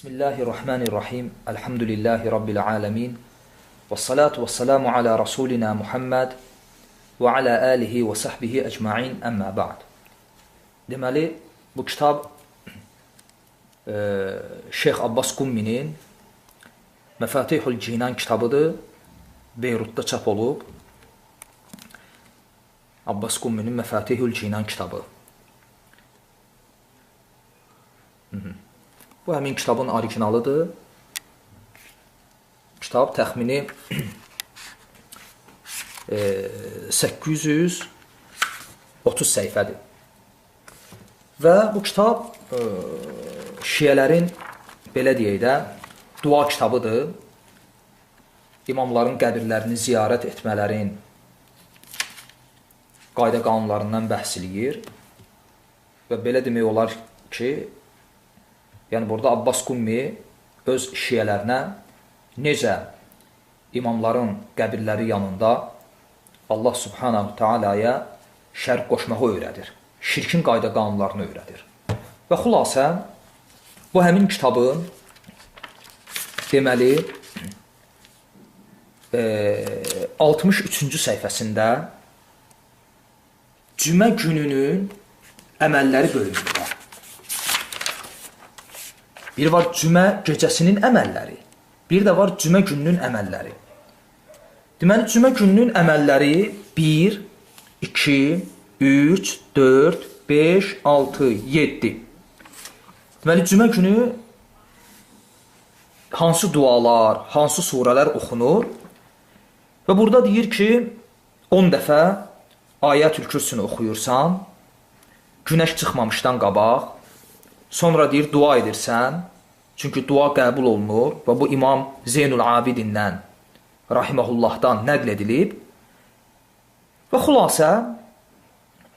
Bismillahirrahmanirrahim. Elhamdülillahi Rabbil alemin. Və salatu və salamu ala Rasulina Muhammed və ala alihi və sahbihi əcmain əmmə ba'd. Deməli, bu kitab e, Şeyx Abbas Qumminin Məfatihul Cinan kitabıdır. Beyrutda çap olub. Abbas Qumminin Məfatihul Cinan kitabı. Bu həmin kitabın originalıdır. Kitab təxmini e, 830 səhifədir. Və bu kitab e, şiyələrin belə deyək də dua kitabıdır. İmamların qəbirlərini ziyarət etmələrin qayda qanunlarından bəhs eləyir. Və belə demək olar ki, Yəni burada Abbas Qummi öz şiyələrinə necə imamların qəbirləri yanında Allah Subhanahu Taala'ya şərq qoşmağı öyrədir. Şirkin qayda qanunlarını öyrədir. Və xülasə bu həmin kitabın deməli e, 63-cü səhifəsində cümə gününün əməlləri bölümü var. Bir var cümə gecəsinin əməlləri, bir də var cümə gününün əməlləri. Deməli, cümə gününün əməlləri 1, 2, 3, 4, 5, 6, 7. Deməli, cümə günü hansı dualar, hansı surələr oxunur? Və burada deyir ki, 10 dəfə Ayətül Kürsünü oxuyursan, günəş çıxmamışdan qabaq, Sonra deyir dua edirsən, çünki dua qəbul olunur və bu İmam Zeynul Abidindən rahimehullahdan nəql edilib. Və xülasə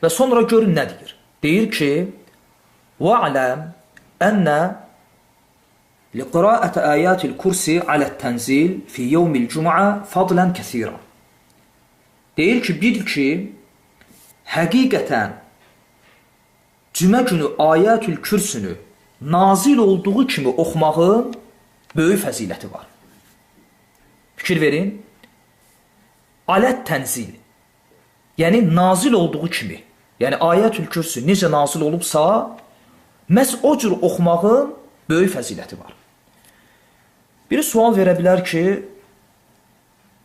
və sonra görün nə deyir. Deyir ki: "Və aləm ənə liqra'at ayatil kursi ala't-tanzil fi yawmil cum'a fadlan kəsiran." Deyir ki, bil ki, həqiqətən cümə günü ayətül kürsünü nazil olduğu kimi oxumağın böyük fəziləti var. Fikir verin. Alət tənzil. Yəni nazil olduğu kimi. Yəni Ayətül Kürsü necə nazil olubsa, məhz o cür oxumağın böyük fəziləti var. Biri sual verə bilər ki,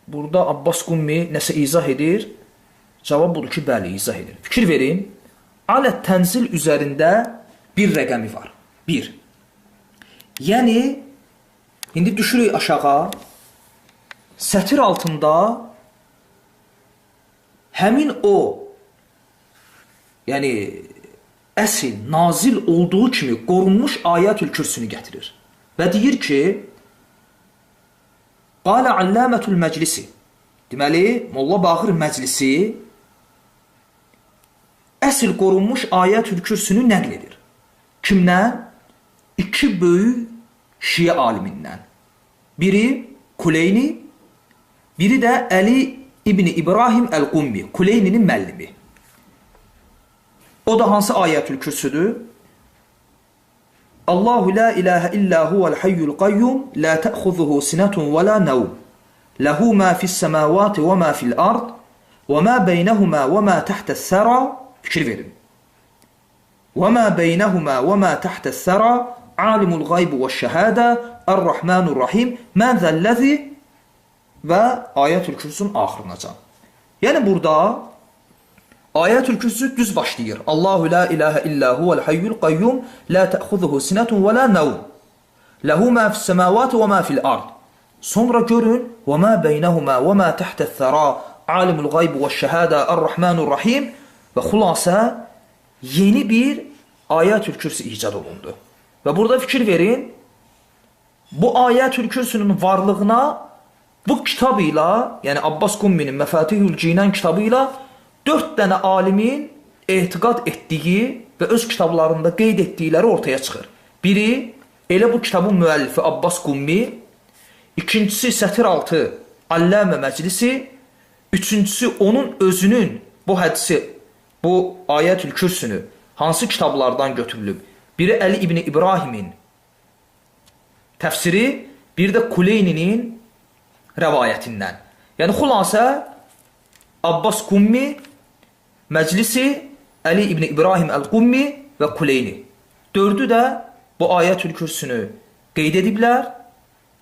burada Abbas Qummi nəsə izah edir? Cavab budur ki, bəli, izah edir. Fikir verin. Alət tənzil üzərində bir rəqəmi var. 1. Yəni indi düşürük aşağı. Sətir altında həmin o yəni əsl nazil olduğu kimi qorunmuş ayətül kürsünü gətirir. Və deyir ki: Qala Allamətul Məclisi. Deməli, Molla Bağır Məclisi əsl qorunmuş ayətül kürsünü nəql edir. Kimdən? iki böyük Şiə alimindən. Biri Kuleyni, biri də Əli İbni İbrahim Əl-Qummi, Kuleyninin müəllimi. O da hansı ayətül kürsüdür? Allahu la ilahe illa huvel hayyul qayyum la ta'khuzuhu sinatun ve la nawm. Lahu ma fis semawati ve ma fil ard ve ma beynehuma ve ma tahta's sara. Fikir verin. Ve ma beynehuma ve ma tahta's sara alimul qayb və şəhadə, Ər-Rahmanur Rahim, mən zəlləzi və Ayətül Kürsün axırınacan. Yəni burada Ayətül Kürsü düz başlayır. Allahu la ilahe illa huvel hayyul qayyum la ta'khuzuhu sinatun və la nawm. Lahu ma fis semawati və ma fil ard. Sonra görün və ma beynəhuma və ma tahtə's thara alimul qayb və şəhadə Ər-Rahmanur Rahim və xülasə yeni bir Ayətül Kürsü icad olundu. Və burada fikir verin, bu ayətül kürsünün varlığına bu kitab ilə, yəni Abbas Qumminin Məfatihül Cinan kitabı ilə 4 dənə alimin etiqad etdiyi və öz kitablarında qeyd etdikləri ortaya çıxır. Biri elə bu kitabın müəllifi Abbas Qummi, ikincisi sətir altı Alləmə Məclisi, üçüncüsü onun özünün bu hədisi, bu ayətül kürsünü hansı kitablardan götürülüb? Biri Əli ibn İbrahimin təfsiri, bir də Kuleyninin rəvayətindən. Yəni xülasə Abbas Qummi, Məclisi, Əli ibn İbrahim Əl-Qummi və Kuleyni. Dördü də bu ayətül kürsünü qeyd ediblər,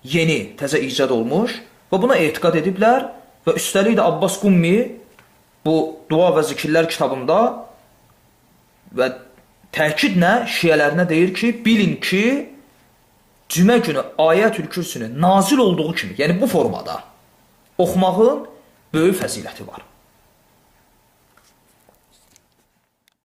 yeni, təzə icad olmuş və buna etiqad ediblər və üstəlik də Abbas Qummi bu dua və zikirlər kitabında və təkidlə şiyələrinə deyir ki, bilin ki, cümə günü ayətül kürsünün nazil olduğu kimi, yəni bu formada oxumağın böyük fəziləti var.